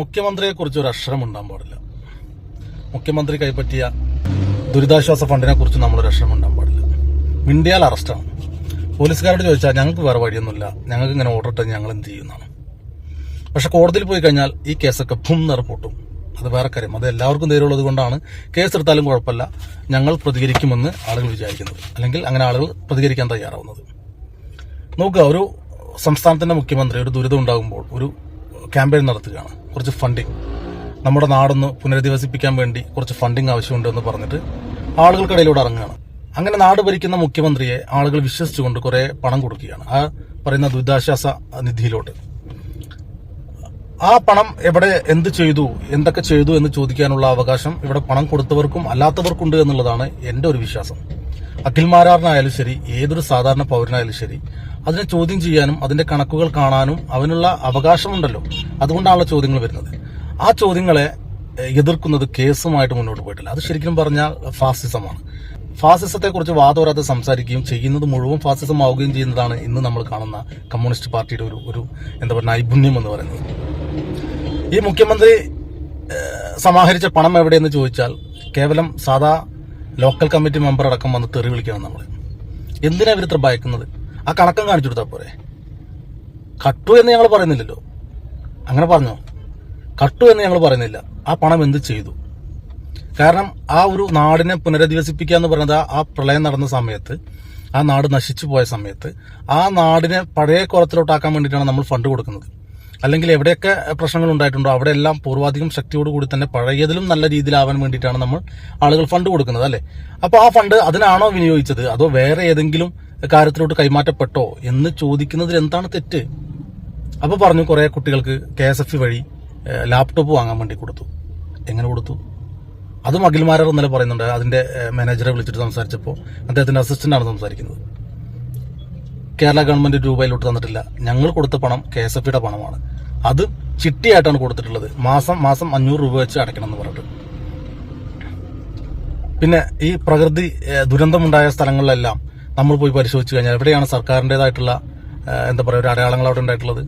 മുഖ്യമന്ത്രിയെ കുറിച്ച് ഒരു അക്ഷരം പാടില്ല. മുഖ്യമന്ത്രി കൈപ്പറ്റിയ ദുരിതാശ്വാസ ഫണ്ടിനെ കുറിച്ച് നമ്മളൊരു അക്ഷരം ഉണ്ടാൻ പാടില്ല. മിണ്ടിയാൽ അറസ്റ്റാണ്. പോലീസുകാരോട് ചോദിച്ചാൽ ഞങ്ങൾക്ക് വേറെ വഴിയൊന്നുമില്ല. ഞങ്ങൾക്ക് ഇങ്ങനെ ഓർഡർ ഇട്ട് ഞങ്ങൾ എന്ത് ചെയ്യുന്നതാണ് പക്ഷെ കോടതിയിൽ പോയി കഴിഞ്ഞാൽ ഈ കേസൊക്കെ ഭും നിറപ്പൊട്ടും അത് വേറെ കാര്യം. അത് എല്ലാവർക്കും നേരിടുള്ളത് കൊണ്ടാണ് കേസ് എടുത്താലും കുഴപ്പമില്ല. ഞങ്ങൾ പ്രതികരിക്കുമെന്ന് ആളുകൾ വിചാരിക്കുന്നത്. അല്ലെങ്കിൽ അങ്ങനെ ആളുകൾ പ്രതികരിക്കാൻ തയ്യാറാവുന്നത്. നോക്കുക ഒരു സംസ്ഥാനത്തിന്റെ മുഖ്യമന്ത്രി ഒരു ദുരിതം ഉണ്ടാകുമ്പോൾ ഒരു ക്യാമ്പയിൻ നടത്തുകയാണ്. കുറച്ച് ഫണ്ടിങ് നമ്മുടെ നാടൊന്ന് പുനരധിവസിപ്പിക്കാൻ വേണ്ടി കുറച്ച് ഫണ്ടിങ് ആവശ്യമുണ്ടെന്ന് പറഞ്ഞിട്ട് ആളുകൾക്കിടയിലൂടെ ഇറങ്ങുകയാണ്. അങ്ങനെ നാട് ഭരിക്കുന്ന മുഖ്യമന്ത്രിയെ ആളുകൾ വിശ്വസിച്ചുകൊണ്ട് കുറെ പണം കൊടുക്കുകയാണ്. ആ പറയുന്ന ദുരിതാശ്വാസ നിധിയിലോട്ട്. ആ പണം എവിടെ എന്ത് ചെയ്തു എന്തൊക്കെ ചെയ്തു എന്ന് ചോദിക്കാനുള്ള അവകാശം ഇവിടെ പണം കൊടുത്തവർക്കും അല്ലാത്തവർക്കുണ്ട് എന്നുള്ളതാണ് എന്റെ ഒരു വിശ്വാസം. അഖിൽമാരാറിനായാലും ശരി ഏതൊരു സാധാരണ പൗരനായാലും ശരി അതിനെ ചോദ്യം ചെയ്യാനും അതിന്റെ കണക്കുകൾ കാണാനും അവനുള്ള അവകാശമുണ്ടല്ലോ. അതുകൊണ്ടാണല്ലോ ചോദ്യങ്ങൾ വരുന്നത്. ആ ചോദ്യങ്ങളെ എതിർക്കുന്നത് കേസുമായിട്ട് മുന്നോട്ട് പോയിട്ടില്ല. അത് ശരിക്കും പറഞ്ഞാൽ ഫാസിസമാണ്. ഫാസിസത്തെ കുറിച്ച് വാദോരാതെ സംസാരിക്കുകയും ചെയ്യുന്നത് മുഴുവൻ ഫാസിസം ആവുകയും ചെയ്യുന്നതാണ് ഇന്ന് നമ്മൾ കാണുന്ന കമ്മ്യൂണിസ്റ്റ് പാർട്ടിയുടെ ഒരു ഒരു എന്താ പറയുക നൈപുണ്യം എന്ന് പറയുന്നത്. ഈ മുഖ്യമന്ത്രി സമാഹരിച്ച പണം എവിടെയെന്ന് ചോദിച്ചാൽ കേവലം സാധാ ലോക്കൽ കമ്മിറ്റി മെമ്പർ അടക്കം വന്ന് തെറി വിളിക്കണം നമ്മൾ എന്തിനാണ് ഇവർ ഇത്ര ഭയക്കുന്നത്? ആ കണക്കം കാണിച്ചു കൊടുത്താൽ പോരെ. കട്ടു എന്ന് ഞങ്ങൾ പറയുന്നില്ലല്ലോ. അങ്ങനെ പറഞ്ഞോ? കട്ടു എന്ന് ഞങ്ങൾ പറയുന്നില്ല. ആ പണം എന്ത് ചെയ്തു? കാരണം ആ ഒരു നാടിനെ പുനരധിവസിപ്പിക്കുക എന്ന് പറയുന്നത് ആ- പ്രളയം നടന്ന സമയത്ത് ആ നാട് നശിച്ചു പോയ സമയത്ത് ആ നാടിനെ പഴയ കുളത്തിലോട്ടാക്കാൻ വേണ്ടിയിട്ടാണ് നമ്മൾ ഫണ്ട് കൊടുക്കുന്നത്. അല്ലെങ്കിൽ എവിടെയൊക്കെ പ്രശ്നങ്ങൾ ഉണ്ടായിട്ടുണ്ടോ അവിടെ എല്ലാം പൂർവാധികം ശക്തിയോട് കൂടി തന്നെ പഴയതിലും നല്ല രീതിയിലാവാൻ വേണ്ടിയിട്ടാണ് നമ്മൾ ആളുകൾ ഫണ്ട് കൊടുക്കുന്നത് അല്ലേ? അപ്പോൾ ആ ഫണ്ട് അതിനാണോ വിനിയോഗിച്ചത്? അതോ വേറെ ഏതെങ്കിലും കാര്യത്തിലോട്ട് കൈമാറ്റപ്പെട്ടോ എന്ന് ചോദിക്കുന്നതിൽ എന്താണ് തെറ്റ്? അപ്പൊ പറഞ്ഞു കുറെ കുട്ടികൾക്ക് കെ എസ് എഫ് വഴി ലാപ്ടോപ്പ് വാങ്ങാൻ വേണ്ടി കൊടുത്തു. എങ്ങനെ കൊടുത്തു? അതും അഖിൽമാരർ ഇന്നലെ പറയുന്നുണ്ട്. അതിന്റെ മാനേജറെ വിളിച്ചിട്ട് സംസാരിച്ചപ്പോൾ അദ്ദേഹത്തിന്റെ അസിസ്റ്റന്റ് ആണ് സംസാരിക്കുന്നത്. കേരള ഗവൺമെന്റ് രൂപയിലോട്ട് തന്നിട്ടില്ല. ഞങ്ങൾ കൊടുത്ത പണം കെ എസ് എഫ് പണമാണ്. അത് ചിട്ടിയായിട്ടാണ് കൊടുത്തിട്ടുള്ളത്. മാസം മാസം അഞ്ഞൂറ് രൂപ വെച്ച് അടയ്ക്കണം എന്ന് പറഞ്ഞിട്ട്. പിന്നെ ഈ പ്രകൃതി ദുരന്തമുണ്ടായ സ്ഥലങ്ങളിലെല്ലാം നമ്മൾ പോയി പരിശോധിച്ച് കഴിഞ്ഞാൽ എവിടെയാണ് സർക്കാരിന്റെതായിട്ടുള്ള എന്താ പറയുക ഒരു അടയാളങ്ങൾ അവിടെ ഉണ്ടായിട്ടുള്ളത്.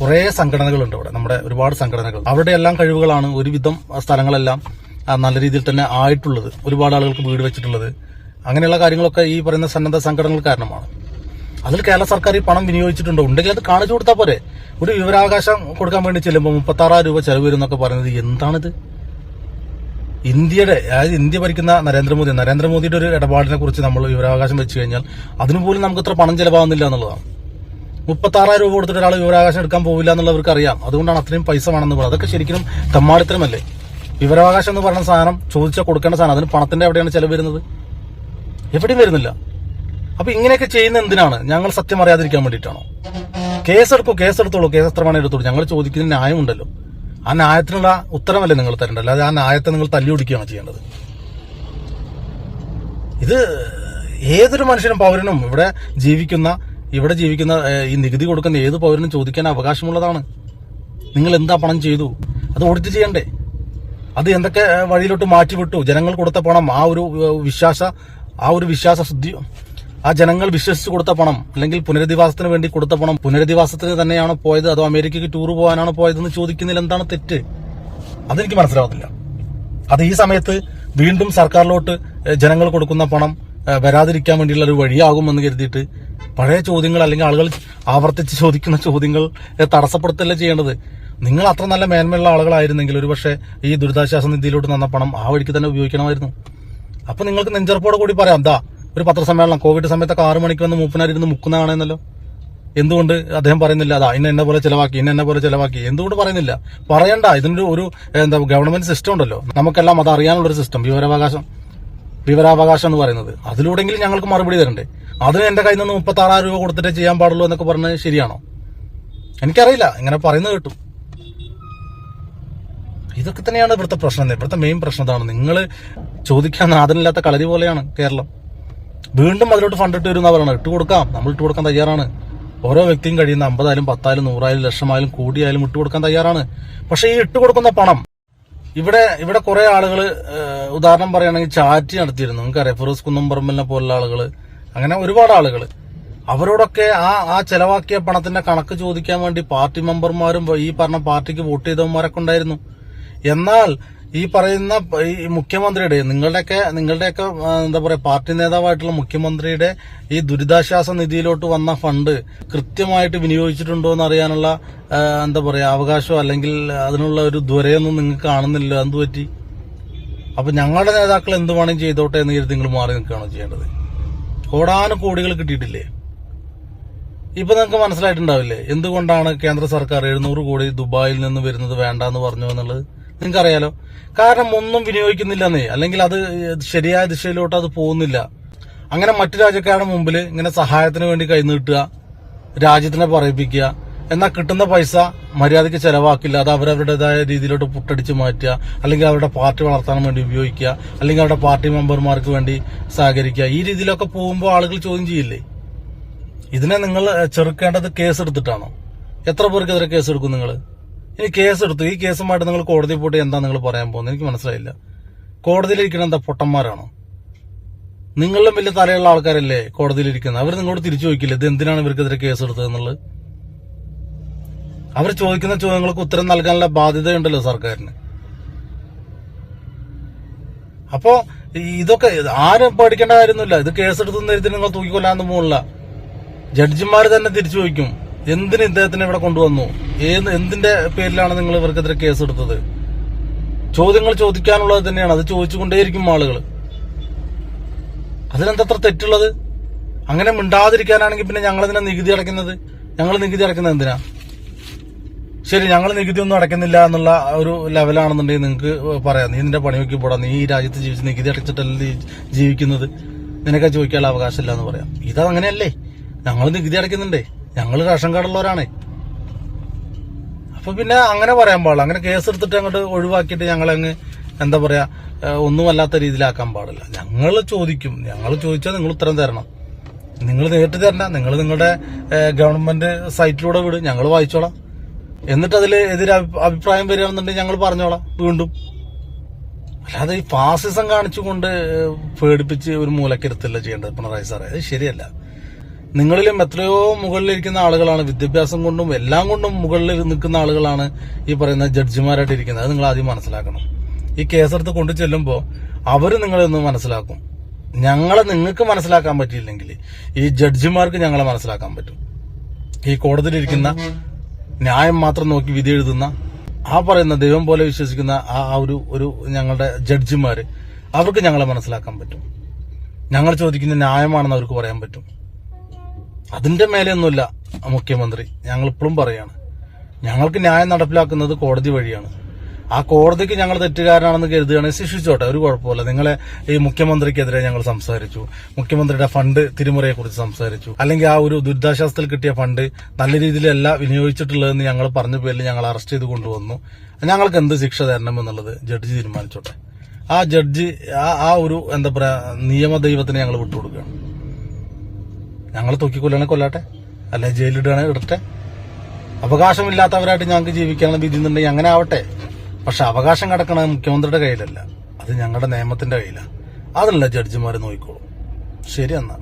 കുറേ സംഘടനകളുണ്ട് അവിടെ. നമ്മുടെ ഒരുപാട് സംഘടനകൾ. അവരുടെ എല്ലാം കഴിവുകളാണ് ഒരുവിധം സ്ഥലങ്ങളെല്ലാം നല്ല രീതിയിൽ തന്നെ ആയിട്ടുള്ളത്. ഒരുപാട് ആളുകൾക്ക് വീട് വെച്ചിട്ടുള്ളത്. അങ്ങനെയുള്ള കാര്യങ്ങളൊക്കെ ഈ പറയുന്ന സന്നദ്ധ സംഘടനകൾ കാരണമാണ്. അതിൽ കേരള സർക്കാർ ഈ പണം വിനിയോഗിച്ചിട്ടുണ്ടോ. ഉണ്ടെങ്കിൽ അത് കാണിച്ചു കൊടുത്താൽ പോരെ. ഒരു വിവരാവകാശം കൊടുക്കാൻ വേണ്ടി ചെല്ലുമ്പോൾ മുപ്പത്താറായിരം രൂപ ചെലവ് വരും എന്നൊക്കെ പറയുന്നത് എന്താണിത്? ഇന്ത്യയുടെ അതായത് ഇന്ത്യ ഭരിക്കുന്ന നരേന്ദ്രമോദി നരേന്ദ്രമോദിയുടെ ഒരു ഇടപാടിനെ കുറിച്ച് നമ്മൾ വിവരാവകാശം വെച്ച് കഴിഞ്ഞാൽ അതിന് പോലും നമുക്ക് ഇത്ര പണം ചെലവാകുന്നില്ല എന്നുള്ളതാണ്. മുപ്പത്താറായിരം രൂപ കൊടുത്തിട്ട് ഒരാൾ വിവരാവകാശം എടുക്കാൻ പോവില്ല എന്നുള്ളവർക്ക് അറിയാം. അതുകൊണ്ടാണ് അത്രയും പൈസ വേണമെന്ന് പറയുന്നത്. അതൊക്കെ ശരിക്കും തമ്മാടിത്തരമല്ലേ? വിവരാവകാശം എന്ന് പറയുന്ന സാധനം ചോദിച്ചാൽ കൊടുക്കേണ്ട സാധനം. അതിന് പണത്തിന്റെ എവിടെയാണ് ചെലവ് വരുന്നത്? എവിടെയും വരുന്നില്ല. അപ്പൊ ഇങ്ങനെയൊക്കെ ചെയ്യുന്ന എന്തിനാണ്? ഞങ്ങൾ സത്യം അറിയാതിരിക്കാൻ വേണ്ടിയിട്ടാണോ? കേസെടുക്കൂ കേസെടുത്തോളൂ കേസ് എത്ര വേണേ എടുത്തോളൂ. ഞങ്ങൾ ചോദിക്കുന്ന ന്യായമുണ്ടല്ലോ. ആ ന്യായത്തിനുള്ള ഉത്തരമല്ലേ നിങ്ങൾ തരേണ്ടത്? അല്ലാതെ ആ ന്യായത്തെ നിങ്ങൾ തല്ലി ഒടിക്കുകയാണ് ചെയ്യേണ്ടത്. ഇത് ഏതൊരു മനുഷ്യനും പൗരനും ഇവിടെ ജീവിക്കുന്ന ഇവിടെ ജീവിക്കുന്ന ഈ നികുതി കൊടുക്കുന്ന ഏത് പൗരനും ചോദിക്കാൻ അവകാശമുള്ളതാണ്. നിങ്ങൾ എന്താ പണം ചെയ്തു? അത് ഓഡിറ്റ് ചെയ്യണ്ടേ? അത് എന്തൊക്കെ വഴിയിലോട്ട് മാറ്റിവിട്ടു? ജനങ്ങൾ കൊടുത്ത പണം ആ ഒരു വിശ്വാസ ആ ഒരു വിശ്വാസ ശുദ്ധി ആ ജനങ്ങൾ വിശ്വസിച്ച് കൊടുത്ത പണം അല്ലെങ്കിൽ പുനരധിവാസത്തിന് വേണ്ടി കൊടുത്ത പണം പുനരധിവാസത്തിന് തന്നെയാണോ പോയത് അതോ അമേരിക്കയ്ക്ക് ടൂർ പോകാനാണോ പോയതെന്ന് ചോദിക്കുന്നതിൽ എന്താണ് തെറ്റ്? അതെനിക്ക് മനസ്സിലാവത്തില്ല. അത് ഈ സമയത്ത് വീണ്ടും സർക്കാരിലോട്ട് ജനങ്ങൾ കൊടുക്കുന്ന പണം വരാതിരിക്കാൻ വേണ്ടിയുള്ള ഒരു വഴിയാകുമെന്ന് കരുതിയിട്ട് പഴയ ചോദ്യങ്ങൾ അല്ലെങ്കിൽ ആളുകൾ ആവർത്തിച്ച് ചോദിക്കുന്ന ചോദ്യങ്ങൾ തടസ്സപ്പെടുത്തല്ല ചെയ്യേണ്ടത്? നിങ്ങൾ അത്ര നല്ല മേന്മയുള്ള ആളുകളായിരുന്നെങ്കിൽ ഒരുപക്ഷെ ഈ ദുരിതാശ്വാസ നിധിയിലോട്ട് തന്ന പണം ആ വഴിക്ക് തന്നെ ഉപയോഗിക്കണമായിരുന്നു. അപ്പൊ നിങ്ങൾക്ക് നെഞ്ചർപ്പോടെ കൂടി പറയാം ദാ ഒരു പത്രസമ്മേളനം. കോവിഡ് സമയത്തൊക്കെ ആറു മണിക്ക് വന്ന് മൂപ്പനായിരുന്ന് മുക്കുന്നതാണെന്നല്ലോ എന്തുകൊണ്ട് അദ്ദേഹം പറയുന്നില്ല അതാ ഇന്ന എന്നെ പോലെ ചിലവാക്കി ഇന്ന എന്നെ പോലെ ചിലവാക്കി. എന്തുകൊണ്ട് പറയുന്നില്ല? പറയണ്ട ഇതിനൊരു ഒരു എന്താ ഗവൺമെന്റ് സിസ്റ്റം ഉണ്ടല്ലോ. നമുക്കെല്ലാം അത് അറിയാനുള്ള ഒരു സിസ്റ്റം വിവരാവകാശം. വിവരാവകാശം എന്ന് പറയുന്നത്. അതിലൂടെങ്കിലും ഞങ്ങൾക്ക് മറുപടി തരണ്ടേ? അതിന് എന്റെ കയ്യിൽ നിന്ന് മുപ്പത്തി ആറായിരം രൂപ കൊടുത്തിട്ടേ ചെയ്യാൻ പാടുള്ളൂ എന്നൊക്കെ പറഞ്ഞത് ശരിയാണോ? എനിക്കറിയില്ല. ഇങ്ങനെ പറയുന്നത് കേട്ടു. ഇതൊക്കെ തന്നെയാണ് ഇവിടുത്തെ പ്രശ്നം. ഇവിടുത്തെ മെയിൻ പ്രശ്നം ഇതാണ്. നിങ്ങൾ ചോദിക്കാൻ നാദനില്ലാത്ത കളരി പോലെയാണ് കേരളം. വീണ്ടും അതിലോട്ട് ഫണ്ട് ഇട്ട് വരുന്ന പറയണം ഇട്ട് കൊടുക്കാം. നമ്മൾ ഇട്ട് കൊടുക്കാൻ തയ്യാറാണ്. ഓരോ വ്യക്തിയും കഴിയുന്ന അമ്പതായാലും പത്തായാലും നൂറായാലും ലക്ഷമായാലും കൂടിയായാലും ഇട്ട് കൊടുക്കാൻ തയ്യാറാണ്. പക്ഷേ ഈ ഇട്ട് കൊടുക്കുന്ന പണം ഇവിടെ ഇവിടെ കുറെ ആളുകൾ ഉദാഹരണം പറയുകയാണെങ്കിൽ ചാറ്റ് നടത്തിയിരുന്നു. നിങ്ങൾക്കറിയാം ഫിറോസ് കുന്നംപറമ്പലിനെ പോലുള്ള ആളുകൾ അങ്ങനെ ഒരുപാട് ആളുകൾ അവരോടൊക്കെ ആ ആ ചെലവാക്കിയ പണത്തിന്റെ കണക്ക് ചോദിക്കാൻ വേണ്ടി പാർട്ടി മെമ്പർമാരും ഈ പറഞ്ഞ പാർട്ടിക്ക് വോട്ട് ചെയ്തവന്മാരൊക്കെ ഉണ്ടായിരുന്നു. എന്നാൽ ഈ പറയുന്ന ഈ മുഖ്യമന്ത്രിയുടെ നിങ്ങളുടെയൊക്കെ നിങ്ങളുടെയൊക്കെ എന്താ പറയാ പാർട്ടി നേതാവായിട്ടുള്ള മുഖ്യമന്ത്രിയുടെ ഈ ദുരിതാശ്വാസ നിധിയിലോട്ട് വന്ന ഫണ്ട് കൃത്യമായിട്ട് വിനിയോഗിച്ചിട്ടുണ്ടോ എന്ന് അറിയാനുള്ള എന്താ പറയാ അവകാശം അല്ലെങ്കിൽ അതിനുള്ള ഒരു ദ്വരയൊന്നും നിങ്ങൾക്ക് കാണുന്നില്ല. എന്ത് പറ്റി അപ്പൊ ഞങ്ങളുടെ നേതാക്കൾ എന്ത് വേണമെങ്കിലും ചെയ്തോട്ടെ എന്ന് കരുതി നിങ്ങൾ മാറി നിൽക്കുകയാണോ ചെയ്യേണ്ടത്? കോടാന കോടികൾ കിട്ടിയിട്ടില്ലേ? ഇപ്പൊ നിങ്ങൾക്ക് മനസ്സിലായിട്ടുണ്ടാവില്ലേ? എന്തുകൊണ്ടാണ് കേന്ദ്ര സർക്കാർ എഴുന്നൂറ് കോടി ദുബായിൽ നിന്ന് വരുന്നത് വേണ്ടെന്ന് പറഞ്ഞു എന്നുള്ളത്? നിങ്ങൾക്കറിയാലോ. കാരണം ഒന്നും വിനിയോഗിക്കുന്നില്ലെന്നേ. അല്ലെങ്കിൽ അത് ശരിയായ ദിശയിലോട്ട് അത് പോകുന്നില്ല. അങ്ങനെ മറ്റു രാജ്യക്കാരുടെ മുമ്പിൽ ഇങ്ങനെ സഹായത്തിന് വേണ്ടി കൈനീട്ടുക രാജ്യത്തിനെ പറയിപ്പിക്കുക എന്നാൽ കിട്ടുന്ന പൈസ മര്യാദയ്ക്ക് ചെലവാക്കില്ല. അത് അവരവരുടേതായ രീതിയിലോട്ട് പുട്ടടിച്ച് മാറ്റുക അല്ലെങ്കിൽ അവരുടെ പാർട്ടി വളർത്താൻ വേണ്ടി ഉപയോഗിക്കുക അല്ലെങ്കിൽ അവരുടെ പാർട്ടി മെമ്പർമാർക്ക് വേണ്ടി സഹകരിക്കുക. ഈ രീതിയിലൊക്കെ പോകുമ്പോൾ ആളുകൾ ചോദ്യം ചെയ്യില്ലേ? ഇതിനെ നിങ്ങൾ ചെറുക്കേണ്ടത് കേസെടുത്തിട്ടാണോ എത്ര പേർക്കെതിരെ കേസെടുക്കും നിങ്ങൾ ഇനി കേസ് എടുത്തു. ഈ കേസുമായിട്ട് നിങ്ങൾ കോടതി പോയിട്ട് എന്താ നിങ്ങൾ പറയാൻ പോകുന്നത്? എനിക്ക് മനസ്സിലായില്ല. കോടതിയിലിരിക്കണ എന്താ പൊട്ടന്മാരാണോ? നിങ്ങളിലും വലിയ തലയുള്ള ആൾക്കാരല്ലേ കോടതിയിലിരിക്കുന്നത്? അവർ നിങ്ങളോട് തിരിച്ചു ചോദിക്കില്ല? ഇത് എന്തിനാണ് ഇവർക്കെതിരെ കേസ് എടുത്തത് എന്നുള്ളത്? അവർ ചോദിക്കുന്ന ചോദ്യങ്ങൾക്ക് ഉത്തരം നൽകാനുള്ള ബാധ്യതയുണ്ടല്ലോ സർക്കാരിന്. അപ്പോ ഇതൊക്കെ ആരും പേടിക്കേണ്ട കാര്യമൊന്നുമില്ല. ഇത് കേസെടുത്തെന്ന് കരുതി നിങ്ങൾ തൂക്കിക്കൊല്ലാന്ന് പോകില്ല ജഡ്ജിമാർ തന്നെ തിരിച്ചു ചോദിക്കും. എന്തിന് ഇദ്ദേഹത്തിനെ ഇവിടെ കൊണ്ടുവന്നു? ഏത് എന്തിന്റെ പേരിലാണ് നിങ്ങൾ ഇവർക്കെതിരെ കേസെടുത്തത്? ചോദ്യങ്ങൾ ചോദിക്കാനുള്ളത് തന്നെയാണ്. അത് ചോദിച്ചുകൊണ്ടേയിരിക്കും ആളുകൾ അതിനെന്തത്ര തെറ്റുള്ളത്? അങ്ങനെ മിണ്ടാതിരിക്കാനാണെങ്കിൽ പിന്നെ ഞങ്ങൾ ഇതിനെ നികുതി അടയ്ക്കുന്നത്? ഞങ്ങൾ നികുതി അടയ്ക്കുന്നത് എന്തിനാ? ശരി ഞങ്ങൾ നികുതി ഒന്നും അടയ്ക്കുന്നില്ല എന്നുള്ള ഒരു ലെവലാണെന്നുണ്ടെങ്കിൽ നിങ്ങൾക്ക് പറയാം. നീ നിന്റെ പണി നോക്കി പോടാ. നീ ഈ രാജ്യത്ത് ജീവിച്ച് നികുതി അടച്ചിട്ടല്ല ജീവിക്കുന്നത്? നിനക്ക് ചോദിക്കാനുള്ള അവകാശമില്ല എന്ന് പറയാം. ഇതങ്ങനെയല്ലേ? ഞങ്ങൾ നികുതി അടയ്ക്കുന്നുണ്ടേ. ഞങ്ങൾ റേഷൻ കാർഡുള്ളവരാണ് അപ്പൊ പിന്നെ അങ്ങനെ പറയാൻ പാടില്ല. അങ്ങനെ കേസ് എടുത്തിട്ട് അങ്ങോട്ട് ഒഴിവാക്കിയിട്ട് ഞങ്ങളങ്ങ് എന്താ പറയാ ഒന്നുമല്ലാത്ത രീതിയിലാക്കാൻ പാടില്ല. ഞങ്ങൾ ചോദിക്കും. ഞങ്ങൾ ചോദിച്ചാൽ നിങ്ങൾ ഉത്തരം തരണം. നിങ്ങൾ നേരിട്ട് തരണ്ട. നിങ്ങൾ നിങ്ങളുടെ ഗവൺമെന്റ് സൈറ്റിലൂടെ വിടും. ഞങ്ങൾ വായിച്ചോളാം. എന്നിട്ട് അതിൽ എതിരെ അഭി- അഭിപ്രായം വരികയാണെന്നുണ്ടെങ്കിൽ ഞങ്ങൾ പറഞ്ഞോളാം. വീണ്ടും. അല്ലാതെ ഈ ഫാസിസം കാണിച്ചുകൊണ്ട് പേടിപ്പിച്ച് ഒരു മൂലക്കിരുത്തല്ല ചെയ്യേണ്ടത് പിണറായി സാറേ. അത് ശരിയല്ല. നിങ്ങളിലും എത്രയോ മുകളിലിരിക്കുന്ന ആളുകളാണ്. വിദ്യാഭ്യാസം കൊണ്ടും എല്ലാം കൊണ്ടും മുകളിൽ നിൽക്കുന്ന ആളുകളാണ് ഈ പറയുന്ന ജഡ്ജിമാരായിട്ട് ഇരിക്കുന്നത്. അത് നിങ്ങൾ ആദ്യം മനസ്സിലാക്കണം. ഈ കേസെടുത്ത് കൊണ്ടു ചെല്ലുമ്പോൾ അവർ നിങ്ങളെ മനസ്സിലാക്കും. ഞങ്ങളെ നിങ്ങൾക്ക് മനസ്സിലാക്കാൻ പറ്റിയില്ലെങ്കിൽ ഈ ജഡ്ജിമാർക്ക് ഞങ്ങളെ മനസ്സിലാക്കാൻ പറ്റും. ഈ കോടതിയിലിരിക്കുന്ന ന്യായം മാത്രം നോക്കി വിധി എഴുതുന്ന ആ പറയുന്ന ദൈവം പോലെ വിശ്വസിക്കുന്ന ആ ഒരു ഒരു ഞങ്ങളുടെ ജഡ്ജിമാര് അവർക്ക് ഞങ്ങളെ മനസ്സിലാക്കാൻ പറ്റും. ഞങ്ങൾ ചോദിക്കുന്ന ന്യായമാണെന്ന് അവർക്ക് പറയാൻ പറ്റും. അതിന്റെ മേലെയൊന്നുമില്ല മുഖ്യമന്ത്രി. ഞങ്ങൾ ഇപ്പോഴും പറയാണ്. ഞങ്ങൾക്ക് ന്യായം നടപ്പിലാക്കുന്നത് കോടതി വഴിയാണ്. ആ കോടതിക്ക് ഞങ്ങൾ തെറ്റുകാരനാണെന്ന് കരുതുകയാണെങ്കിൽ ശിക്ഷിച്ചോട്ടെ ഒരു കുഴപ്പമില്ല നിങ്ങളെ ഈ മുഖ്യമന്ത്രിക്കെതിരെ ഞങ്ങൾ സംസാരിച്ചു. മുഖ്യമന്ത്രിയുടെ ഫണ്ട് തിരിമുറയെ കുറിച്ച് സംസാരിച്ചു. അല്ലെങ്കിൽ ആ ഒരു ദുരിതാശ്വാസത്തിൽ കിട്ടിയ ഫണ്ട് നല്ല രീതിയിലല്ല വിനിയോഗിച്ചിട്ടുള്ളതെന്ന് ഞങ്ങൾ പറഞ്ഞ പേരിൽ ഞങ്ങൾ അറസ്റ്റ് ചെയ്ത് കൊണ്ടുവന്നു. ഞങ്ങൾക്ക് എന്ത് ശിക്ഷ തരണം എന്നുള്ളത് ജഡ്ജി തീരുമാനിച്ചോട്ടെ. ആ ജഡ്ജി ആ ആ ഒരു എന്താ പറയാ നിയമദൈവത്തിന് ഞങ്ങൾ വിട്ടുകൊടുക്കുകയാണ്. ഞങ്ങൾ തൂക്കിക്കൊല്ലണേ കൊല്ലട്ടെ. അല്ലെ ജയിലിടുകയാണെ ഇടട്ടെ. അവകാശമില്ലാത്തവരായിട്ട് ഞങ്ങൾക്ക് ജീവിക്കാനുള്ള വിധി എന്നുണ്ടെങ്കിൽ അങ്ങനെ ആവട്ടെ. പക്ഷെ അവകാശം കിടക്കണത് മുഖ്യമന്ത്രിയുടെ കയ്യിലല്ല. അത് ഞങ്ങളുടെ നിയമത്തിന്റെ കയ്യിലാണ് അതല്ല ജഡ്ജിമാർ നോക്കിക്കോളും. ശരി എന്നാ.